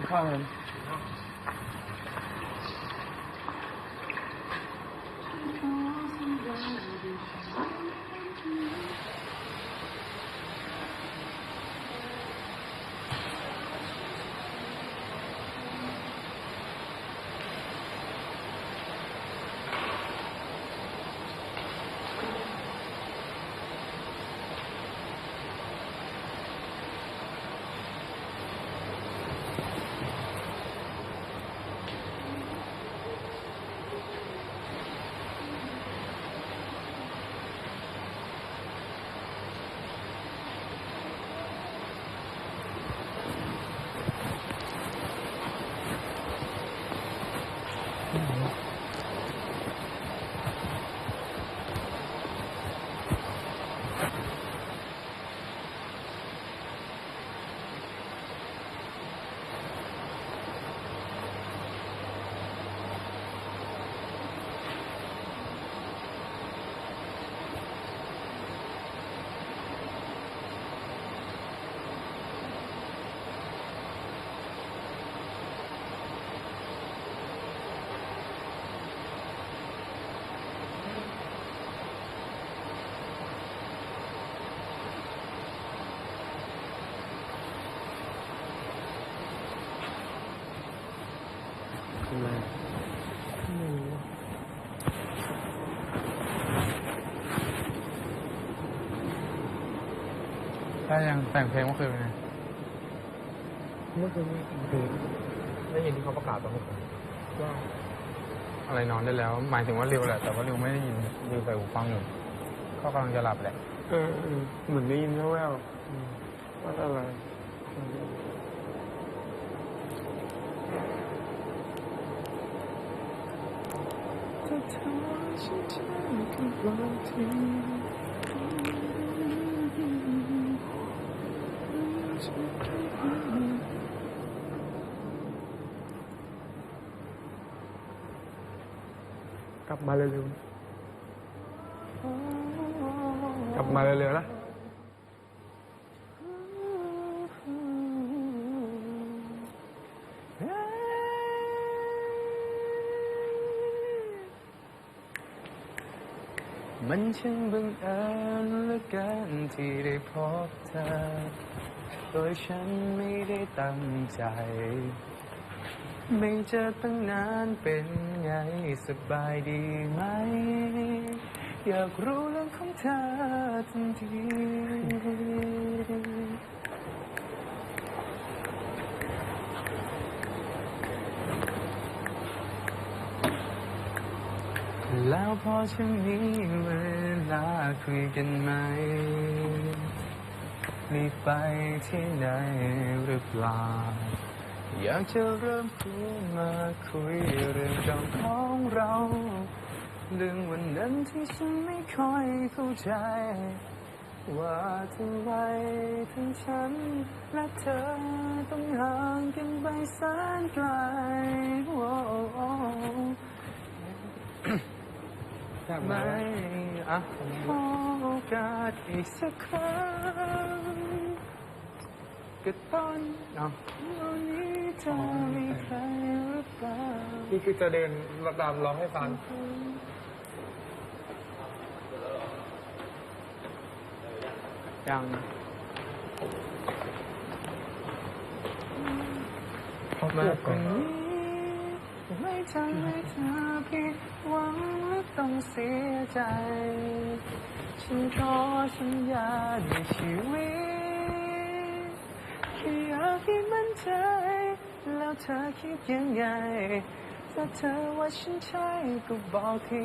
你看看 ขึ้มถ้ายังแต่งเพลงเมื่อคืนเป็ไงเมื่อคืนไม่ตื่นได้ยินที่เขาประกาศตอนหกโมงว่าอะไรนอนได้แล้ว หมายถึงว่าเริวแหละแต่ว่าเริวไม่ได้ยินริวใส่หูฟังอยู่ก็กำลังจะหลับแหละ เออเหมือนได้ยินแว่วๆว่าอะไร 赶马来嘞，赶马来嘞啦。 มันช่างบังเอิญเหลือเกินที่ได้พบเธอ โดยฉันไม่ได้ตั้งใจ ไม่เจอตั้งนานเป็นไงสบายดีไหม อยากรู้เรื่องของเธอทันที แล้วพอจะนี้เวลาคุยกันไหมมีไปที่ไหนหรือเปล่า อยากจะเริ่มพูดมาคุยเรื่องเก่าของเราเรื่องวันนั้นที่ฉันไม่ค่อยเข้าใจ ว่าทำไมทั้งฉันและเธอต้องห่างกันไปแสนไกล ไหมอะขอโอกาสอีกสักครั้งก็ตอนอนนี้จะอมีใครหรือเปล่านี่คือจะเดินรมร้องให้ฟัง ยังมาเป็นนี้ ไม่ทำให้เธอผิดหวังและต้องเสียใจ ฉันขอสัญญาในชีวิตแค่อยากให้มั่นใจ แล้วเธอคิดยังไงถ้าเธอว่าฉันใช่ก็บอกที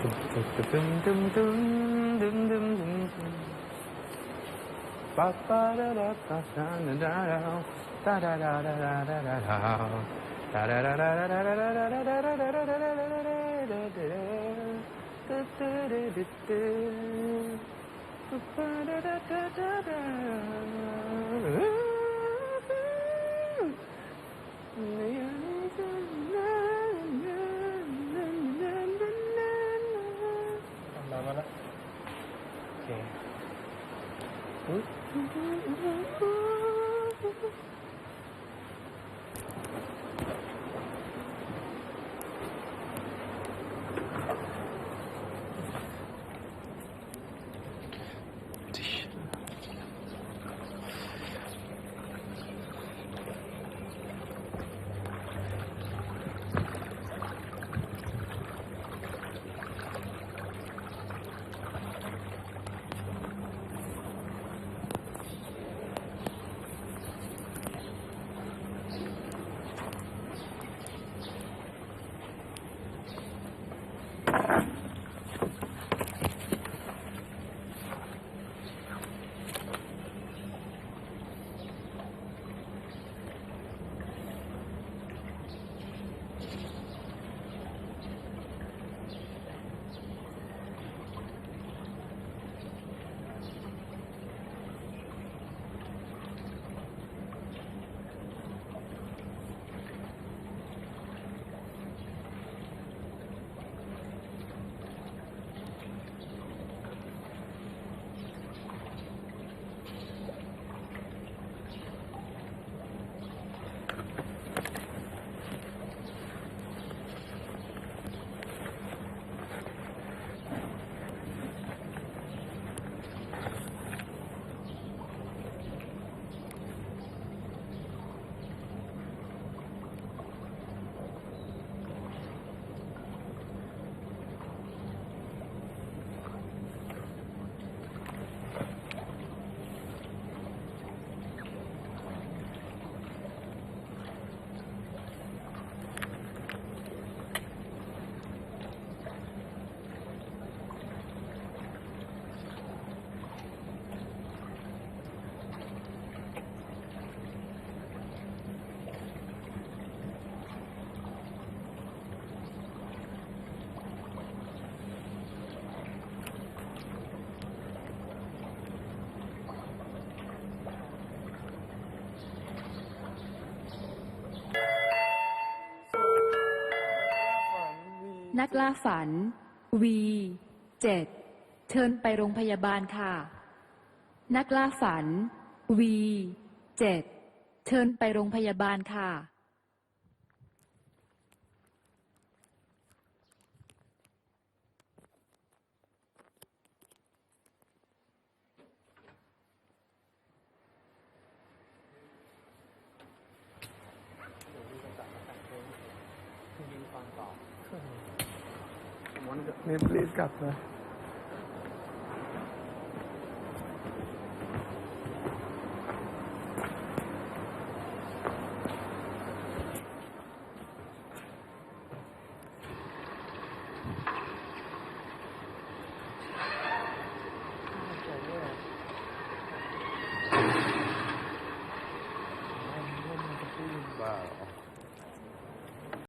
ตึมตึมตึมตึมตึมตึมตึม Okay. ด นักล่าฝันวีเจ็ดเชิญไปโรงพยาบาลค่ะ นักล่าฝันวีเจ็ดเชิญไปโรงพยาบาลค่ะ นี่รีบกลับเลย